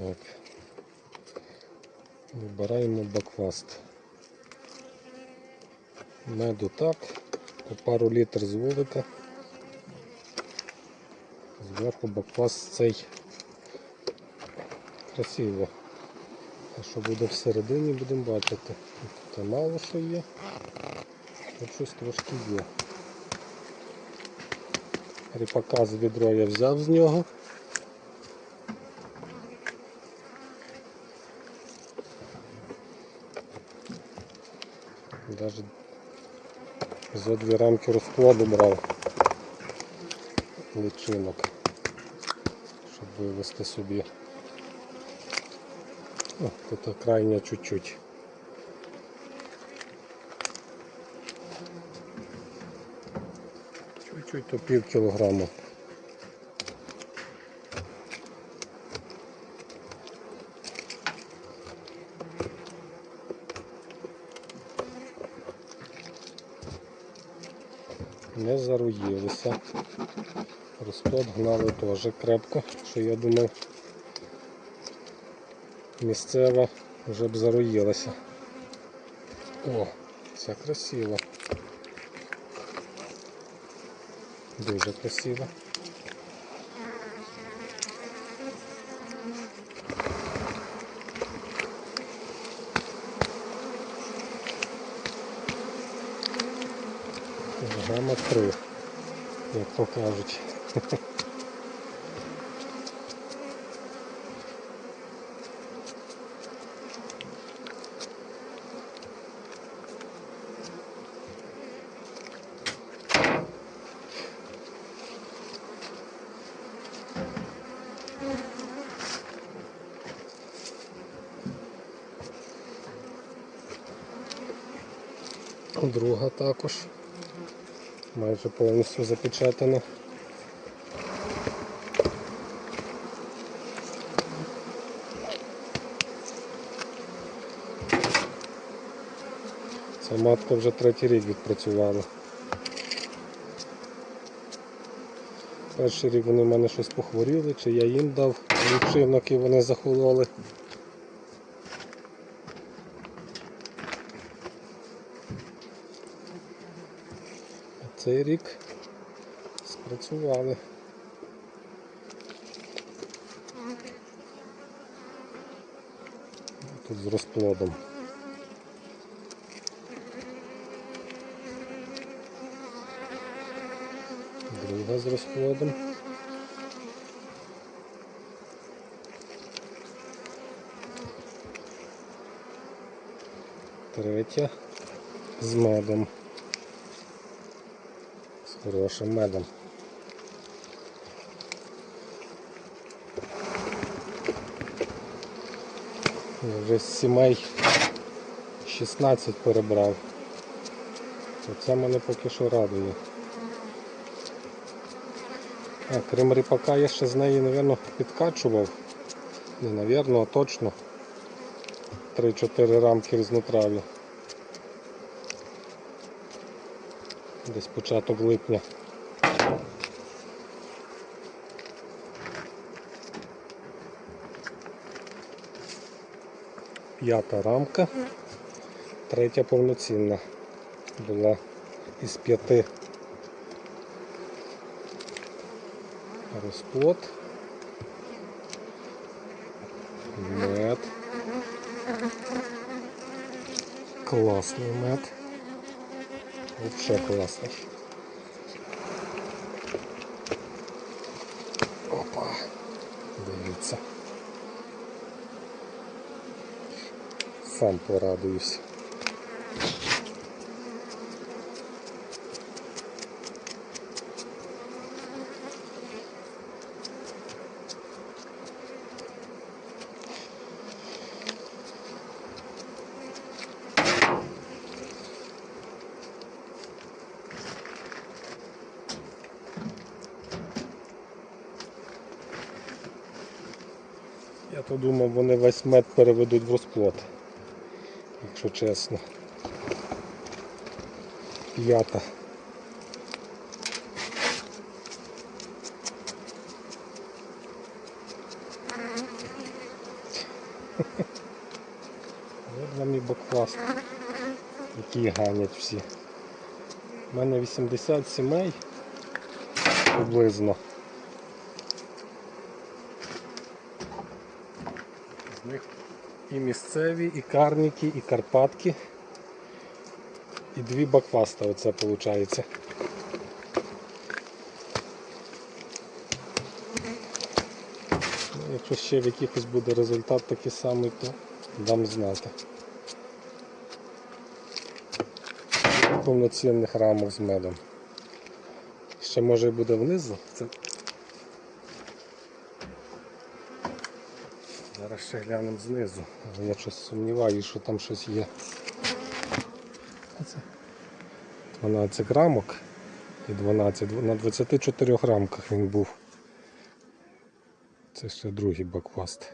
Так. Вибираємо бакфаст. Меду так. По пару літр з вулика. Зверху бакфаст цей красиво. А що буде всередині, будемо бачити. Тут мало що є. Тут щось трошки є. Ріпака з відро я взяв з нього. Даже за дві рамки розкладу брав личинок, щоб вивезти собі. О, тут крайня чуть-чуть. Чуть-чуть то пів кілограма. Не заруїлися. Розплод гнали теж крепко, що я думав місцева вже б заруїлася. О, це красиво. Дуже красиво. Грама три, як то кажуть. Друга також. Майже повністю запечатана. Ця матка вже третій рік відпрацювала. Перший рік вони в мене щось похворіли, чи я їм дав лічинок і вони захололи. Цей рік спрацювали. Тут з розплодом. Друга з розплодом. Третя з медом. Хорошим медом. Я вже з сімей 16 перебрав. Оце мене поки що радує. А, крім ріпака я ще з неї, мабуть, підкачував. Не, навірно, а точно. 3-4 рамки різнотрав'я. Десь початок липня. П'ята рамка, третя повноцінна була із п'яти. Розплод. Мед. Класний мед. Вообще классно. Опа. Дивіться. Сам порадуюсь. Я то думав, вони весь мед переведуть в розплод, якщо чесно. П'ята. От вам і бакфаст, який ганять всі. У мене 80 сімей приблизно. З них і місцеві, і карніки, і карпатки. І дві бакфаста оце виходить. Ну, якщо ще в якихось буде результат такий самий, то дам знати. Повноцінних рамок з медом. Ще може і буде внизу. Це... Зараз ще глянемо знизу, я щось сумніваюся, що там щось є. Оце 12 рамок і 12. На 24 рамках він був. Це ще другий бакфаст.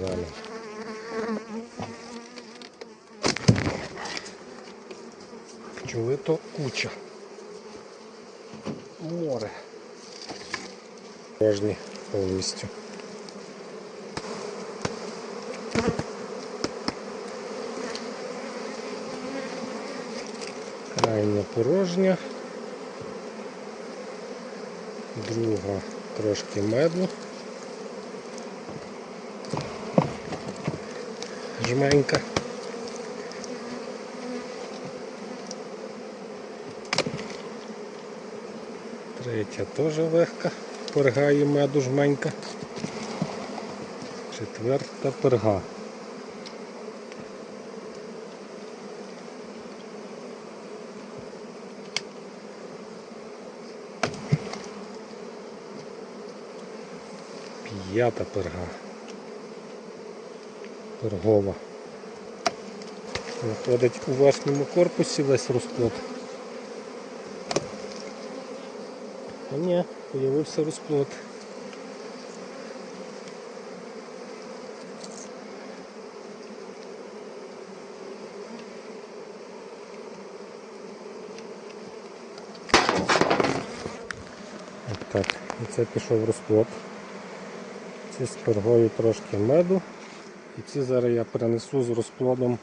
Зараз. Чули то куча. Море. Кожні повністю. Крайня порожня. Друга трошки меду. Жменька. Третя теж легка, перга і меду жменька. Четверта перга. П'ята перга. Пергова. Виходить у верхньому корпусі весь розплод. А ні, появився розплод. Так, і це пішов розплод. Ці з пергою трошки меду. І ці зараз я перенесу з розплодом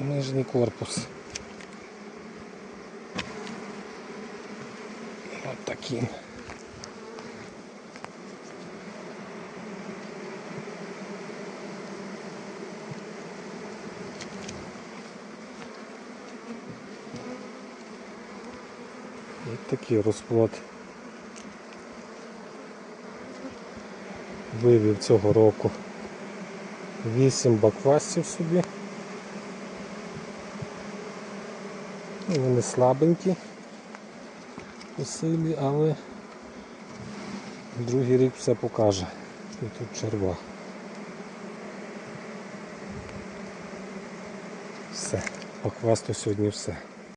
нижній корпус. Таким. Ось такий розплод вивів цього року. Вісім баквастів собі. Ну, Вони слабенькі по силі, але другий рік все покаже. І тут черва. Все. По квесту сьогодні все.